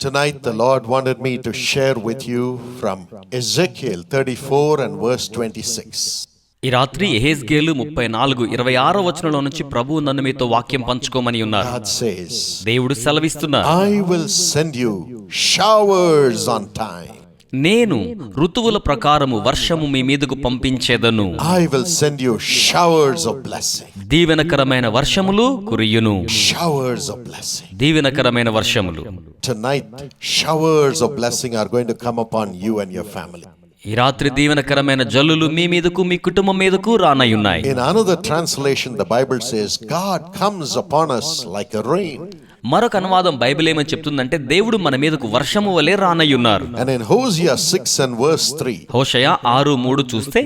Tonight, the Lord wanted me to share with you from Ezekiel 34 and verse 26. ఈ రాత్రి ఎహెజ్గేలు ముప్పై నాలుగు ఇరవై ఆరో వచనంలో నుంచి ప్రభువు నన్ను మీతో వాక్యం పంచుకోమని ఉన్నారు God says, దేవుడు సెలవిస్తున్నారు I will send you showers on time. నేను ఋతువుల ప్రకారము వర్షము మీ మీదకు పంపించేదను. I will send you showers of blessing దీవెనకరమైన వర్షములు కురియును. షవర్స్ ఆఫ్ బ్లెస్సింగ్ దీవెనకరమైన వర్షములు. Tonight showers of blessing are going to come upon you and your family ఈ రాత్రి దీవెనకరమైన జల్లులు మీ మీదకు మీ కుటుంబం మీదకు రానై ఉన్నాయి in another translation the Bible says God comes upon us like a rain మరొక అనువాదం బైబిల్ ఏమని చెప్తుందంటే దేవుడు మన మీదకు వర్షము వలె రానయ్యున్నారు. ఆరు మూడు చూస్తే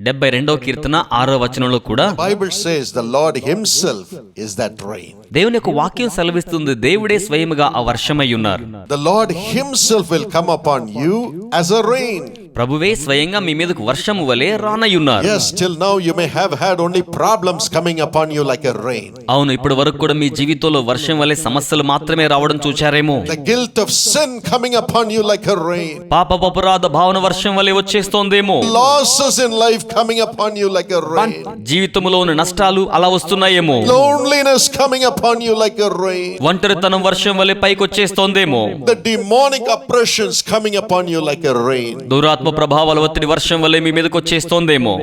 డెబ్బై రెండో కీర్తన ఆరో వచనంలో కూడా Bible says the Lord himself is that rain దేవుని యొక్క వాక్యం సెలవిస్తుంది దేవుడే స్వయముగా ఆ వర్షమై ఉన్నారు. Lord himself will come upon you a rain ప్రభువే స్వయంగా మీ మీదకు వర్షము వలె రానయ్యున్నారు Yes, till now you may have had only problems coming upon you like a rain. అవును ఇప్పటి వరకు కూడా మీ జీవితంలో వర్షం వలె సమస్యలు మాత్రమే రావడం చూచారేమో The guilt of sin coming upon you like a rain. పాప అపరాధ భావన వర్షం వలె వచ్చేస్తోందేమో Losses in life coming upon you like a rain. జీవితంలోని నష్టాలు అలా వస్తున్నాయేమో Loneliness coming upon you like a rain. ఒంటరితనం వర్షం వలె పైకి వచ్చేస్తోందేమో The demonic oppressions coming upon you like a rain. ఆత్మ ప్రభావాల ఒత్తిడి వర్షం వల్లే మీ మీదకి వచ్చేస్తోందేమో.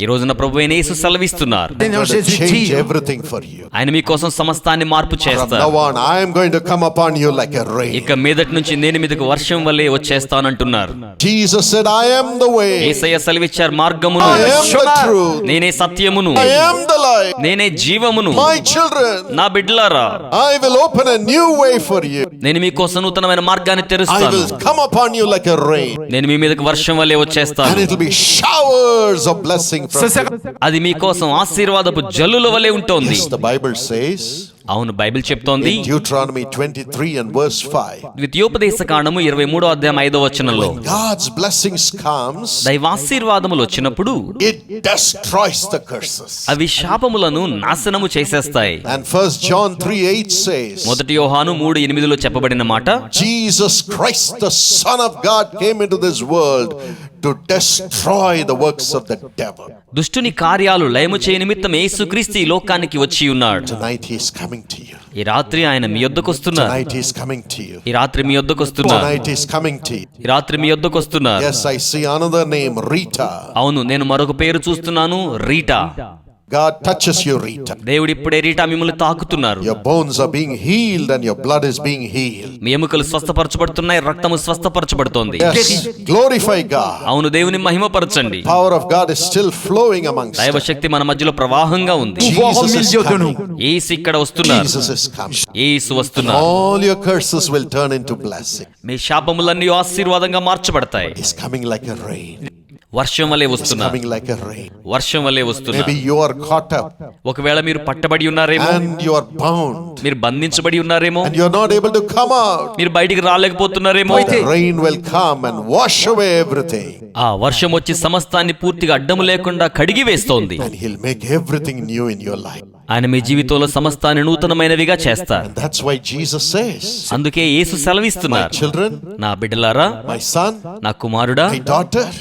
ఈ రోజున ప్రభు అయిన సెలవిస్తున్నారు. ఆయన మీ కోసం సమస్తాన్ని మార్పు చేస్తారు. ఇక మీదటి నుంచి నేను మీదకు వర్షం వల్లే వచ్చేస్తానంటున్నారు. సెలవిచ్చారు మార్గమును. నేనే సత్యమును. నేనే జీవమును. నా బిడ్లారా న్యూ వే ఫర్ నేను మీకోసం నూతనమైన మార్గాన్ని తెరుస్తాను. Come upon you like a rain నేను మీ మీదకి వర్షం వలె వచ్చేస్తాను. And it will be showers of blessing from అది మీకోసం ఆశీర్వాదపు జల్లుల వలె ఉంటుంది. ద బైబిల్ సేస్ అవును బైబిల్ చెప్తోంది. ద్వితీయోపదేశ కాండము ఇరవై మూడో అధ్యాయం ఐదో వచనంలో. దైవాశీర్వాదములు వచ్చినప్పుడు అవి శాపములను నాశనము చేసేస్తాయి. మొదటి యోహాను మూడు ఎనిమిదిలో చెప్పబడిన మాట Jesus Christ the son of God came in this world దుష్టుని కార్యాలు లయము చేయ నిమిత్తం యేసు క్రీస్తు ఈ లోకానికి వచ్చి ఉన్నాడు. ఈ రాత్రి ఆయన మీ వద్దకు వస్తున్నారు ఈ రాత్రి మీ వద్దకు వస్తున్నారు ఈ రాత్రి మీ వద్దకు వస్తున్నారు అవును నేను మరొక పేరు చూస్తున్నాను Rita God touches you, Rita. దేవుడు ఇప్పుడే రీటా మిమ్మల్ని తాకుతున్నారు Your bones are being healed and your blood is being healed. మీ ఎముకలు స్వస్థపరచబడుతున్నాయి రక్తము స్వస్థపరచబడుతోంది Yes, glorify God. అవును దేవుని మహిమపరచండి Power of God is still flowing amongst us. దైవశక్తి మన మధ్యలో ప్రవాహంగా ఉంది Jesus is coming. ఏసు ఇక్కడ వస్తున్నారు Jesus is coming. ఏసు వస్తున్నారు All your curses will turn into blessing. మీ శాపములన్నీ ఆశీర్వాదంగా మార్చబడతాయి He's coming like a rain. వర్షం వలె వర్షం వలె ఒకవేళ మీరు పట్టబడి ఉన్నారేమో మీరు బంధించబడి ఉన్నారేమో మీరు బయటికి రాలేకపోతున్నారేమో ఆ వర్షం వచ్చి సమస్తాన్ని పూర్తిగా అడ్డము లేకుండా కడిగి వేస్తోంది. ఆయన మీ జీవితంలో సమస్తాన్ని నూతనమైనవిగా చేస్తారు. అందుకే యేసు సెలవిస్తున్నారు. నా బిడ్డలారా మై సన్ నా కుమారుడా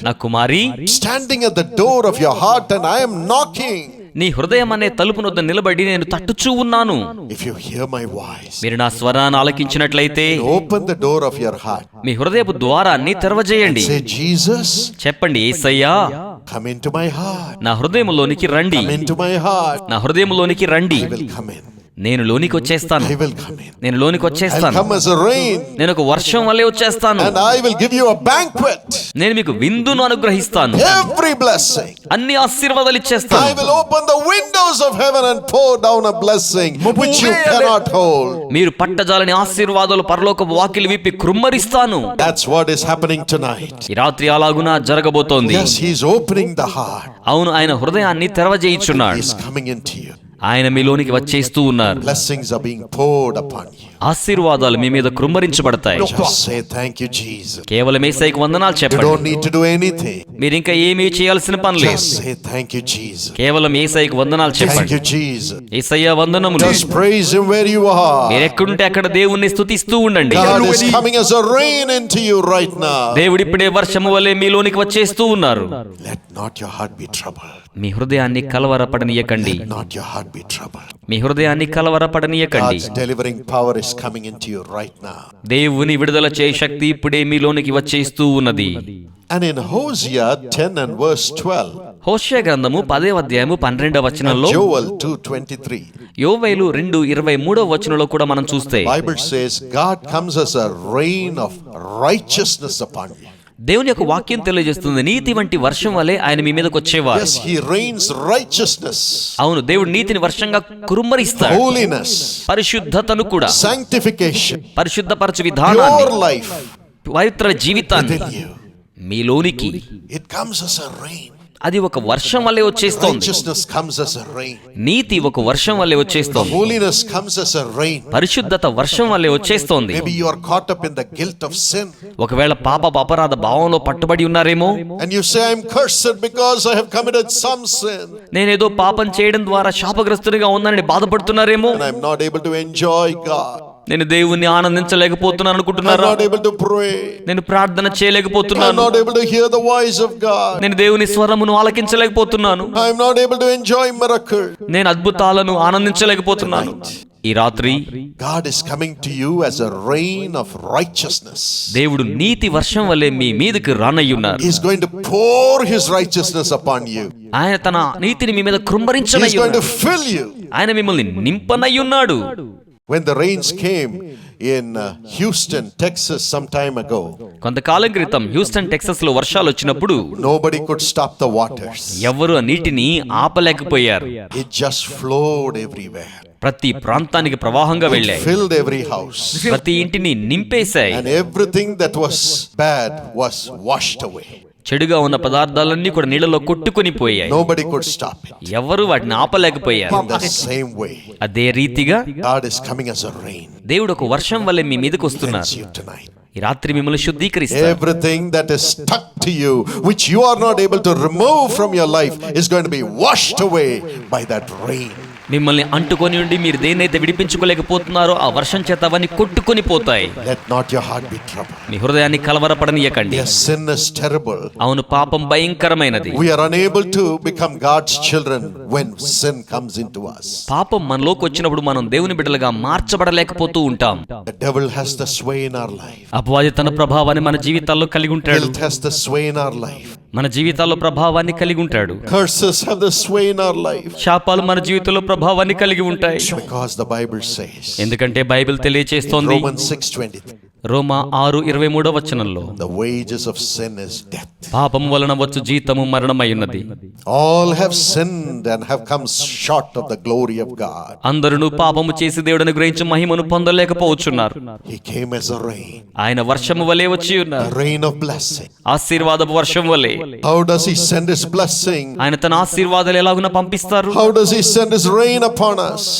నా కుమారి standing at the door of your heart and I am knocking నీ హృదయం అనే తలుపును వద్ద నిలబడి నేను తట్టుచూ ఉన్నాను. మీరు నా స్వరాన్ని ఆలకించినట్లయితే open the door of your heart మీ హృదయపు ద్వారాన్ని తెరవజేయండి. చెప్పండి ఏసయ్యా come into my heart. నా హృదయంలోనికి రండి Come into my heart. నా హృదయంలోనికి రండి will come in. నేను లోనికి వచ్చేస్తాను. నేను లోనికి వచ్చేస్తాను. నేను ఒక వర్షం వల్ల వచ్చేస్తాను. నేను మీకు విందును అనుగ్రహిస్తాను. అన్ని ఆశీర్వాదాలు ఇచ్చేస్తాను. మీరు పట్టజాలని ఆశీర్వాదాలు పరలోక వాకిలు విప్పి కృమ్మరిస్తాను. రాత్రి అలాగునా జరగబోతోంది. అవును ఆయన హృదయాన్ని తెరవజేయించున్నాడు. ఆయన మీలోనికి వచ్చేస్తూ ఉన్నారు. ఆశీర్వాదాలు మీ మీద కృంభరించబడతాయి. కేవలం ఏసైకి వందనాలు చెప్పండి. మీరు ఇంకా ఏమీ చేయాల్సిన పని లేదు. కేవలం ఏసైకి వందనాలు చెప్పండి. ఏసయ్య వందనములు. మీరు ఎక్కడుంటే అక్కడ దేవుణ్ణి స్థుతిస్తూ ఉండండి. దేవుడిప్పుడే వర్షము వలె మీలోనికి వచ్చేస్తూ ఉన్నారు. నాట్ యువర్ హార్ట్ మీ హృదయాన్ని కలవరపడనీయకండి. మీ హృదయాన్ని కలవర పడనీయకండి delivering power is coming entire కలవరపడనీయకండి దేవుని విడుదల చే శక్తి ఇప్పుడే మీలోనికి వచ్చేస్తూ ఉన్నది. గ్రంథము పదేవ అధ్యాయము పన్నెండవ వచనంలో యోవైలు రెండు ఇరవై మూడవ వచనంలో కూడా మనం చూస్తే Bible says God comes as a rain of righteousness upon you దేవుని యొక్క వాక్యం తెలియజేస్తుంది. నీతి వంటి వర్షం వలె ఆయన మీ మీదకి వచ్చేవారు. Yes, He rains righteousness, అవును దేవుడు నీతిని వర్షంగా holiness, పరిశుద్ధతను కూడా. Sanctification, పరిశుద్ధపరచు విధానాన్ని. Life. పవిత్ర జీవితాన్ని. మీలోనికి. It comes as a rain. అది ఒక వర్షం వల్ల వచ్చేస్తుంది. నీతి ఒక వర్షం వల్ల వచ్చేస్తుంది. పరిశుద్ధత వర్షం వల్ల వచ్చేస్తుంది. ఒకవేళ పాప అపరాధ భావంలో పట్టుబడి ఉన్నారేమో? నేను ఏదో పాపం చేయడం ద్వారా శాపగ్రస్తునిగా ఉందని బాధపడుతున్నారేమో? నేను దేవుణ్ణి ఆనందించలేకపోతున్నాను అనుకుంటున్నారా? నేను ప్రార్థన చేయలేకపోతున్నాను. నేను దేవుని స్వరమును ఆలకించలేకపోతున్నాను. నేను అద్భుతాలను ఆనందించలేకపోతున్నాను. ఈ రాత్రి God is coming to you as a rain of righteousness దేవుడు నీతి వర్షం వలె మీ మీదకి రానయ్య ఉన్నారు he is going to pour his righteousness upon you ఆయన తన నీతిని మీ మీద కుంభరించనయ్య ఉన్నారు he is going to fill you ఆయన మిమ్మల్ని నింపనయ్య ఉన్నాడు When the rains came in uh, Houston, Texas, some time ago, కొంతకాలం క్రితం హ్యూస్టన్ టెక్సస్ లో వర్షాలు వచ్చినప్పుడు nobody could stop the waters. ఎవ్వరు ఆ నీటిని ఆపలేకపోయారు It just flowed everywhere, ప్రతి ప్రాంతానికి ప్రవాహంగా వెళ్ళాయి filled every house. ప్రతి ఇంటిని నింపేశాయి And everything that was bad was washed away. చెడుగా ఉన్న పదార్థాలన్నీ కూడా నీళ్ళలో కొట్టుకుని పోయాయి. ఎవరు వాటిని ఆపలేకపోయారు. అదే రీతిగా దేవుడు ఒక వర్షం వల్ల మీ మీదకి వస్తున్నారు. ఈ రాత్రి మిమ్మల్ని శుద్ధీకరిస్తే everything that is life is going to be washed మిమ్మల్ని అంటుకొని ఉండి మీరు దేనైతే విడిపించుకోలేకపోతున్నారో ఆ వర్షం చేత అవన్నీ కొట్టుకుని పోతాయి. మీ హృదయాన్ని కలవరపడని ఇవ్వకండి అవును పాపం భయంకరమైనది. పాపం మనలోకి వచ్చినప్పుడు మనం దేవుని బిడ్డలుగా మార్చబడలేకపోతూ ఉంటాం. అపవాది తన ప్రభావాన్ని మన జీవితాల్లో కలిగి ఉంటాడు. మన జీవితాల్లో ప్రభావాన్ని కలిగి ఉంటాడు. Curses have the sway in our life. శాపాలు మన జీవితంలో ప్రభావాన్ని కలిగి ఉంటాయి. Because the Bible says, ఎందుకంటే బైబిల్ Romans 6:23, వచనంలో పాపం వలన వచ్చు జీతము మరణమై ఉన్నది అందరూ చేసి దేవుడిని గ్రహించి మహిమను పొందలేకపోవచ్చున్నారు ఆశీర్వాద వర్షం వలె. హౌ డస్ హీ పంపిస్తారు? హౌ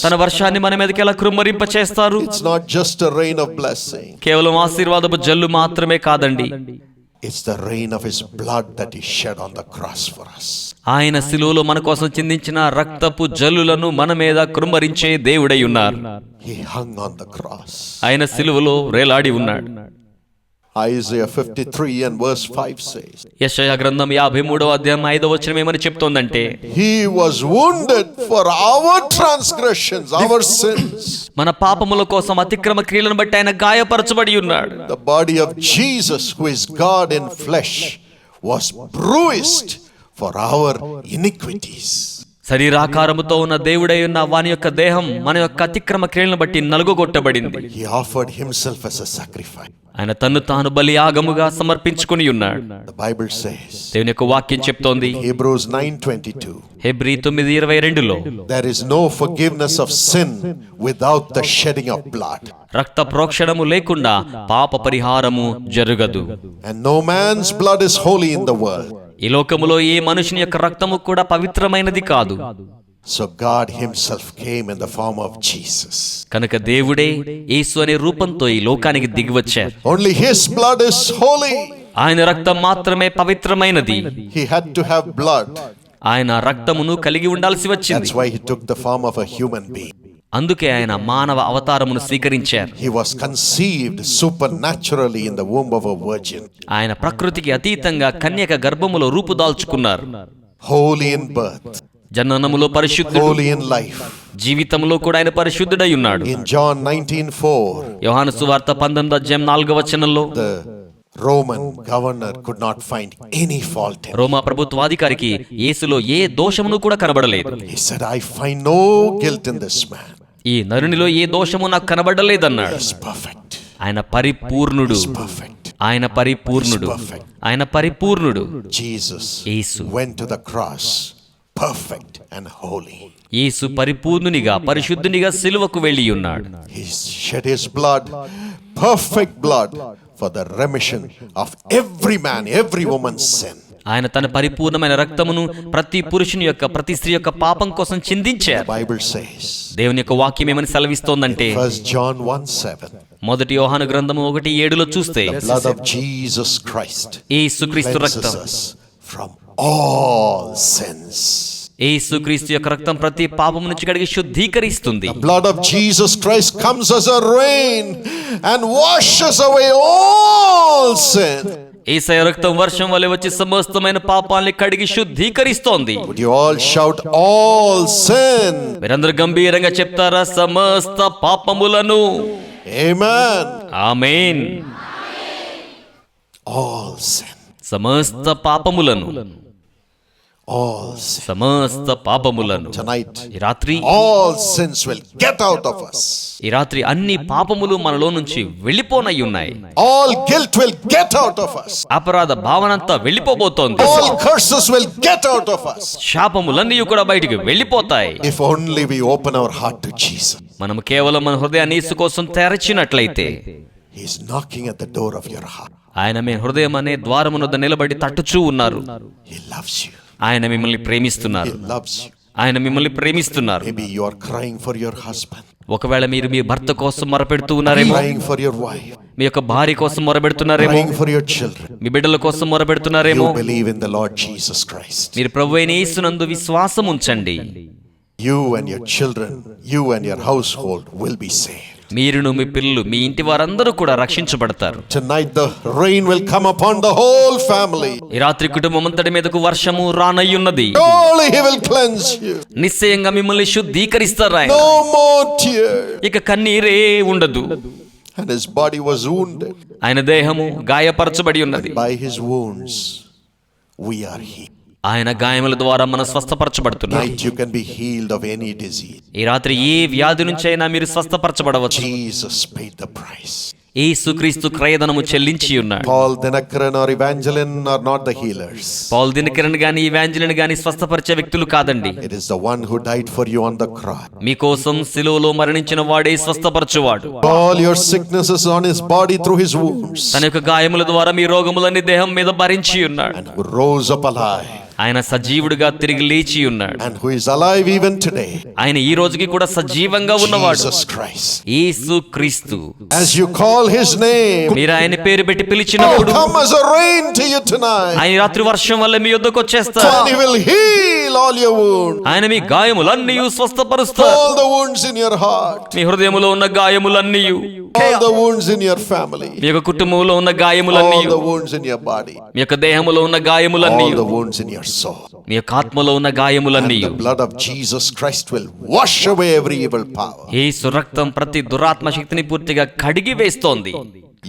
తన వర్షాన్ని మన మీదకి ఎలా కృమ్మరింప చేస్తారు జస్ట్ అ కేవలం ఆశీర్వాదపు జల్లు మాత్రమే కాదండి blood that He shed on the cross for us. ఆయన శిలువలో మన కోసం చిందించిన రక్తపు జల్లులను మన మీద కృమ్మరించే దేవుడై ఉన్నారు. ఆయన శిలువలో వేలాడి ఉన్నాడు Isaiah 53 and verse 5 says, యెషయా గ్రంథం యాభై మూడవ అధ్యాయం ఐదవ వచనం ఏమని చెప్తోందంటే He was wounded for our transgressions, our sins. మన పాపముల కోసం అతిక్రమ క్రియలను బట్టి ఆయన గాయపరచబడి ఉన్నాడు The body of Jesus, who is God in flesh, was bruised for our iniquities. శరీరాకారముతో ఉన్న దేవుడై ఉన్న వాని యొక్క దేహం మన యొక్క అతిక్రమ క్రియలను బట్టి నలుగొట్టబడింది ఆయన తను తాను బలి ఆగముగా సమర్పించుకుని ఉన్నాడు. దేవుని యొక్క వాక్యం చెప్తోంది. హెబ్రూస్ నైన్ ట్వంటీ టూ హెబ్రీ తొమ్మిది ఇరవై రెండులో దర్ విదౌట్ ఆఫ్ రక్త ప్రోక్షణము లేకుండా పాప పరిహారము జరగదు. And blood holy in the world ఈ లోకములో ఏ మనుషుని యొక్క రక్తము కూడా పవిత్రమైనది కాదు So God Himself came in the form of Jesus. కనుక దేవుడే యేసు అనే రూపంతో ఈ లోకానికి దిగివచ్చారు Only His blood is holy. ఆయన రక్తం మాత్రమే పవిత్రమైనది He had to have blood. ఆయన రక్తమును కలిగి ఉండాల్సి వచ్చింది That's why He took the form of a human being. అందుకే ఆయన మానవ అవతారమును స్వీకరించారు. He was conceived supernaturally in the womb of a virgin, ఆయన ప్రకృతికి అతీతంగా కన్యక గర్భములో రూపుదాల్చుకున్నారు holy in birth, జననములో పరిశుద్ధుడు. Holy in life. జీవితంలో కూడా ఆయన పరిశుద్ధుడై ఉన్నాడు. In John 19:4, యోహాను సువార్త పంతొమ్మిది అధ్యాయం నాలుగవ వచనంలో. Roman governor could not find any fault రోమా ప్రభుత్వాధికారికి యేసులో ఏ దోషమును కూడా కనబడలేదు. He I find no in this ఈ నరునిలో ఏ దోషము నాకు కనబడలేదు అన్నాడు పర్ఫెక్ట్ ఆయన పరిపూర్ణుడు. పర్ఫెక్ట్ ఆయన పరిపూర్ణుడు. ఆయన పరిపూర్ణుడు. Jesus Yesu. Went the cross perfect and holy యేసు పరిపూర్ణునిగా పరిశుద్ధునిగా సిలువకు వెళ్ళి ఉన్నాడు. Shed his blood perfect blood for the remission of every man every woman sin ఆయన తన పరిపూర్ణమైన రక్తమును ప్రతి పురుషుని యొక్క ప్రతి స్త్రీ యొక్క పాపం కోసం చిందించారు. బైబిల్ సేస్ దేవుని యొక్క వాక్యం ఏమని సెలవిస్తోందంటే మొదటి యోహాను గ్రంథము ఒకటి ఏడులో చూస్తే బ్లడ్ ఆఫ్ క్రైస్ట్ యేసుక్రీస్తు రక్తం. యేసుక్రీస్తు యొక్క రక్తం ప్రతి పాపము నుంచి కడిగి శుద్ధీకరిస్తుంది blood of Jesus Christ comes as a rain and washes away all sin. ఏసయ రక్తం వర్షం వలె వచ్చి సమస్తమైన పాపాల్ని కడిగి శుద్ధీకరిస్తోంది Would you all shout all sin? మీరందరూ గంభీరంగా చెప్తారా సమస్త పాపములను Amen. ఆమేన్ All sin. సమస్త పాపములను. ఆల్ సమస్త పాపములను ఈ రాత్రి అన్ని పాపములు మనలో నుంచి వెళ్ళిపోనై ఉన్నాయి. All guilt will get out of అపరాధ భావన అంతా వెళ్ళిపోబోతోంది. All curses will get out of us. శాపములన్నీ కూడా బయటికి వెళ్ళిపోతాయి. If only we open our heart to మనం కేవలం మన హృదయాన్ని యేసు కోసం తెరచినట్లయితే హి ఇస్ ఆయన మేము హృదయం అనే ద్వారమునొద్ద నిలబడి తట్టుచూ ఉన్నారు. ఆయన మిమ్మల్ని ప్రేమిస్తున్నారు. ఆయన మిమ్మల్ని ప్రేమిస్తున్నారు. ఒకవేళ మీరు మీ భర్త కోసం మొరపెడుతూ ఉన్నారేమో మీ యొక్క భార్య కోసం మొరబెడుతున్నారేమో మీ బిడ్డల కోసం మొరబెడుతున్నారేమో మీరు ప్రభు అయిన ఈసునందు విశ్వాసం ఉంచండి. You and your children you and your household will be safe మీరును మీ పిల్లలు మీ ఇంటి వారందరూ కూడా రక్షించబడతారు. ఈ రాత్రి కుటుంబం అంతటి మీదకు వర్షము రానయ్యున్నది. నిశ్చయంగా మిమ్మల్ని శుద్ధీకరిస్తారా ఇక కన్నీరే ఉండదు. ఆయన దేహము గాయపరచబడి ఉన్నది. ఆయన గాయముల ద్వారా మనం స్వస్థపరచబడుతున్నాము ఈ రాత్రి ఏ వ్యాధి నుంచి అయినా మీరు స్వస్థపరచబడవచ్చు. యేసుక్రీస్తు క్రయధనము చెల్లించి ఉన్నాడు. Paul Dhinakaran are are not the healers Paul Dhinakaran గాని ఎవాంజెలిన్ గాని స్వస్థపరిచే వ్యక్తులు కాదండి. ఇట్ మీ కోసం సిలువలో మరణించిన వాడే స్వస్థపరచువాడు. All your sicknesses on his body through his wounds తన గాయముల ద్వారా మీ రోగములన్నీ దేహం మీద భరించి ఉన్నాడు. రోజ్ అప్ ఆయన సజీవుడిగా తిరిగి లేచి ఉన్నాడు. అండ్ హూ ఇస్ అలైవ్ ఆయన ఈ రోజుకి కూడా సజీవంగా ఉన్నవాడు. జీసస్ క్రైస్ట్ క్రీస్తు. యాస్ మీరు ఆయన పేరు పెట్టి పిలిచిన ఆయన రాత్రి వర్షం వల్ల మీ యొద్దకు వచ్చేస్తాడు విల్ హీల్ ఆల్ యువర్ ఆయన మీ గాయములన్నీ స్వస్థపరుస్తాడు ఆల్ ద హార్ట్ మీ హృదయములో ఉన్న గాయములన్నీ all the wounds in family మీ కుటుంబములో ఉన్న గాయములన్నీ ఆల్ ద వుండ్స్ బాడీ మీ దేహములో ఉన్న గాయములన్నీ ఆల్ ద soul. మీ యొక్క ఆత్మలో ఉన్న గాయములన్నీ The blood of Jesus Christ will wash away every evil power. యేసు రక్తం ప్రతి దురాత్మ శక్తిని పూర్తిగా కడిగి వేస్తోంది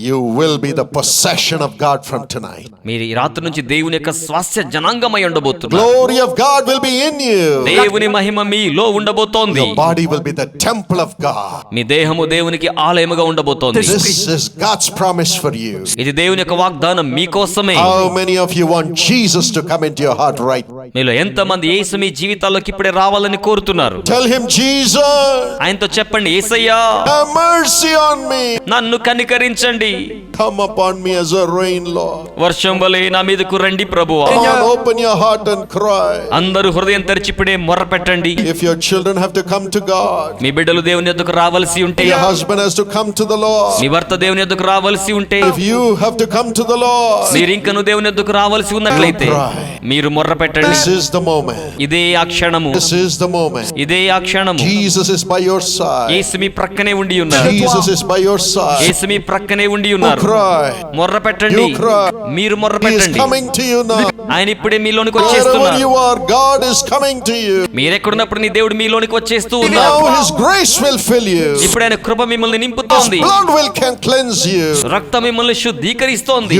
you will be the possession of God from tonight మీరు ఈ రాత్రి నుంచి దేవుని యొక్క స్వాస్థ్య జనాంగమై ఉండబోతుంది glory of God will be in you దేవుని మహిమ మీలో ఉండబోతోంది. Your body will be the temple of God మీ దేహము దేవునికి ఆలయముగా ఉండబోతోంది. This is God's promise for you ఇది దేవుని యొక్క వాగ్దానం మీ కోసమే. How many of you want Jesus to come into your heart right మీలో ఎంత మంది యేసు మీ జీవితాల్లోకి ఇప్పుడే రావాలని కోరుతున్నారు? టెల్ హిమ్ జీసస్ ఆయనతో చెప్పండి యేసయ్యా హావ్ మర్సీ ఆన్ మీ నన్ను కనికరించండి. రండి. Come upon me as a rain Lord వర్షం వలె నా మీదకు రండి ప్రభువా. Come on open your heart and cry అందరూ హృదయం తెరిచిపడే మొర పెట్టండి. If your children have to come to God మీ బిడ్డలు దేవుని యొద్దకు రావాల్సి ఉంటే your husband has to come to the Lord మీ భర్త దేవుని యొద్దకు రావాల్సి ఉంటే if you have to come to the Lord మీరు ఇంకను దేవుని యొద్దకు రావాల్సి ఉన్నట్లయితే మీరు మొర పెట్టండి. దిస్ ఇస్ ద మోమెంట్ ఇదే ఆ క్షణము. దిస్ ఇస్ ద మోమెంట్ ఇదే ఆ క్షణము. Jesus is by your side యేసు మీ ప్రక్కనే ఉండి ఉన్నాడు Jesus is by your side యేసు మీ ప్రక్కనే ఉండి ఉన్నారు. మొర్ర పెట్టండి. మీరు మొర్ర పెట్టండి. ఆయన ఇప్పుడే మీలోనికి వచ్చేస్తున్నారు. మీరెక్కడున్నప్పుడు నీ దేవుడు మీలోనికి వచ్చేస్తూ ఉన్నారు. ఇప్పుడు ఆయన కృప మిమ్మల్ని నింపుతోంది. రక్త మిమ్మల్ని శుద్ధీకరిస్తోంది.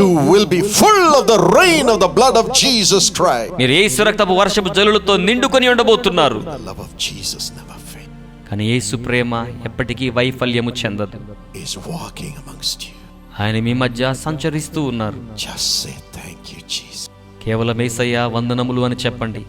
మీరు ఏసు రక్తపు వర్షపు జలులతో నిండుకొని ఉండబోతున్నారు. కానీ ఏసు ప్రేమ ఎప్పటికీ వైఫల్యము చెందదు. వాకింగ్ అమంగ్స్ట్ ఆయన మీ మధ్య సంచరిస్తూ ఉన్నారు. కేవలం ఏసయ్య వందనములు అని చెప్పండి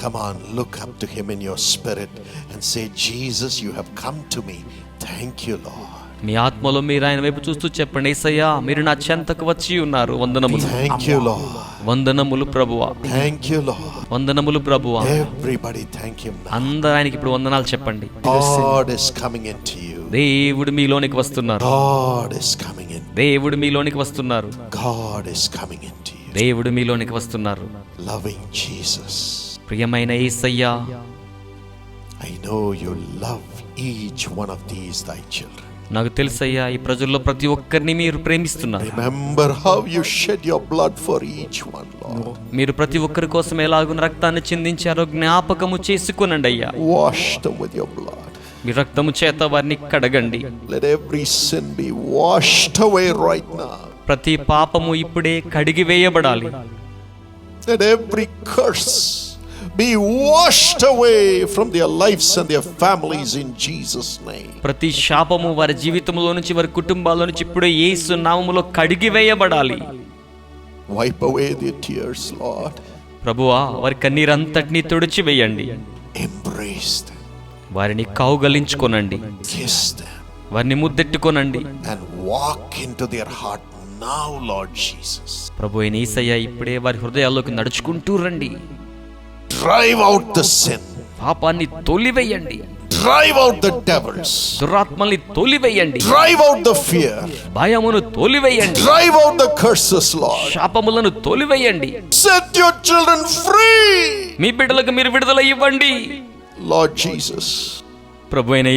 Come on, look up to Him in your spirit and say, Jesus, you have come to me. Thank you, Lord. మీ ఆత్మలో మీరు ఆయన వైపు చూస్తూ చెప్పండి ఏసయ్యా మీరు నా చెంతకు వచ్చి ఉన్నారు వందనములు Thank you, Lord. వందనములు ప్రభువా Thank you, Lord. వందనములు ప్రభువా Everybody thank Him now. అందరు ఆయనకి ఇప్పుడు వందనాలు చెప్పండి God is coming into you. దేవుడు మీలోనికి వస్తున్నారు God is coming in. దేవుడు మీలోనికి వస్తున్నారు. గాడ్ ఇస్ కమింగ్ దేవుడు మీలోనికి వస్తున్నారు. లవింగ్ జీసస్ ప్రియమైన యేసయ్యా. I know you love each one of these thy నాకు తెలుసయ్యా ఈ ప్రజల్లో ప్రతి ఒక్కరిని మీరు ప్రేమిస్తున్నారు. Remember how you shed your blood for each one మీరు ప్రతి ఒక్కరి కోసం ఎలాగున రక్తాన్ని చిందించారో జ్ఞాపకము చేసుకొనండి అయ్యా. వాష్ ద విత్ మీ రక్తము చేత వారిని కడగండి. ప్రతి పాపము ఇప్పుడే కడిగి వేయబడాలి. ప్రతి శాపము వారి జీవితంలో నుంచి వారి కుటుంబాల్లో నుంచి ఇప్పుడు ఏ సున్నామములో కడిగి వేయబడాలి. ప్రభువా వారి కన్నీరంతటినీ తుడిచి వేయండి embrace them. వారిని కౌగలించుకోనండి. వారిని ముద్దెట్టుకోనండి. ప్రభు నీసయ్య ఇప్పుడే వారి హృదయాల్లోకి నడుచుకుంటూ రండి. డ్రైవ్ అవుట్ ద సెన్ పాపాన్ని తొలివేయండి. డ్రైవ్ అవుట్ ద డెవిల్స్ దురాత్మల్ని తొలివేయండి. డ్రైవ్ అవుట్ ద ఫియర్ భయమును తొలివేయండి. డ్రైవ్ అవుట్ ద కర్సెస్లో శాపములను తొలివేయండి. సెట్ యువర్ చిల్డ్రన్ ఫ్రీ మీ బిడ్డలకు మీరు విడుదల ఇవ్వండి. లార్డ్ జీసస్ ప్రభు అయిన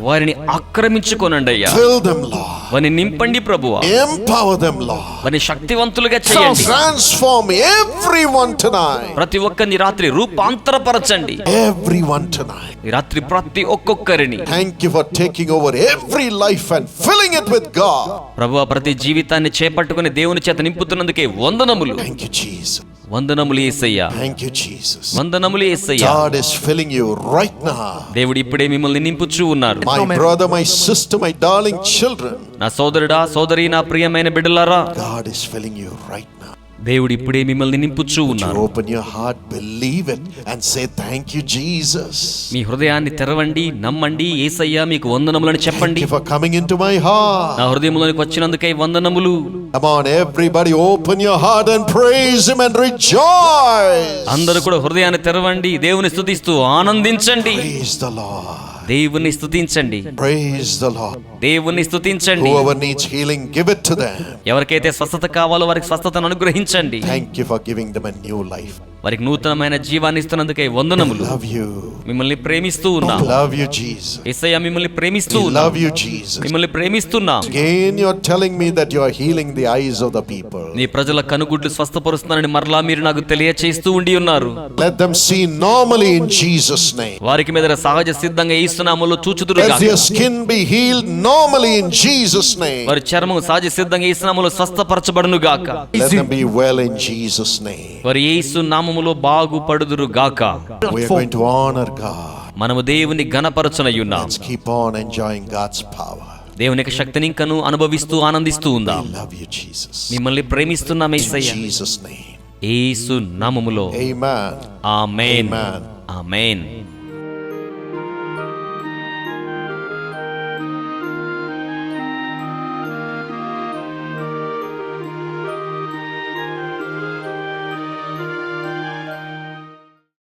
వారిని ఆక్రమించుకోనండి అయ్యా. ఫిల్ దెం లార్డ్ వారిని నింపండి ప్రభు ఎంపవర్ దెం వారిని శక్తివంతులుగా చేయండి. ట్రాన్స్ఫార్మ్ ప్రతి ఒక్కరిని రాత్రి రూపాంతరపరచండి. ఎవరీవన్ టునైట్ రాత్రి ప్రతి ఒక్కొక్కరిని. Thank you for taking over every life and filling it with God ప్రభు ప్రతి జీవితాన్ని చేపట్టుకొని దేవుని చేత నింపుతున్నందుకే వందనములు. థాంక్యూ జీసస్ వందనములు యేసయ్యా థాంక్ యు జీసస్ వందనములు యేసయ్యా God is filling you right now దేవుడు ఇప్పుడే మిమ్మల్ని నింపుచు ఉన్నారు my brother my sister my darling children నా సోదరుడా సోదరి నా ప్రియమైన బిడ్డలారా. God is filling you right దేవుడు ఇప్పుడే మిమ్మల్ని నింపుచు ఉన్నారు. Open your heart believe it and say thank you Jesus మీ హృదయాన్ని తెరవండి నమ్మండి ఏసయ్యా మీకు వందనములను చెప్పండి. For coming into my heart నా హృదయములోకి వచ్చినందుకై వందనములు. Come open your heart and praise him and rejoice అందరూ కూడా హృదయాన్ని తెరవండి దేవుని స్థుతిస్తూ ఆనందించండి. దేవుని స్తుతించండి. ప్రైజ్ ద లార్డ్ దేవుని స్తుతించండి. Whoever needs healing give it to them ఎవరికైతే స్వస్థత కావాలో వారికి స్వస్థతను అనుగ్రహించండి. Thank you for giving them a new life వారికి నూతనమైన జీవాన్ని ఇస్తున్నందుకే వందనములు. లవ్ యు మిమ్మల్ని ప్రేమిస్తూ ఉన్నా. లవ్ యూ జీజ్ యేసయ్య మిమ్మల్ని ప్రేమిస్తూ లవ్ యు జీసస్ మిమ్మల్ని ప్రేమిస్తున్నా. Again you are telling me that you are healing the eyes of the people నీ ప్రజల కనుగుడ్లు స్వస్థపరుస్తున్నారని మరలా మీరు నాకు తెలియజేస్తూ ఉండి ఉన్నారు. Let them see normally in Jesus name వారికి మీద సహజ సిద్ధంగా యేసు నామములో చూచుదురు గాక your skin be healed normally in Jesus name వారి చర్మము సహజ సిద్ధంగా యేసు నామములో స్వస్థపరచబడును గాక let them be well in Jesus name వారి యేసు నామము నామములో బాగుపడుదురు గాక. మనము దేవుని గణపరచనయున్నాం. దేవుని యొక్క శక్తిని ఇంకను అనుభవిస్తూ ఆనందిస్తూ ఉందాం. మిమ్మల్ని ప్రేమిస్తున్నాం. యేసు నామములో. ఆమేన్. ఆమేన్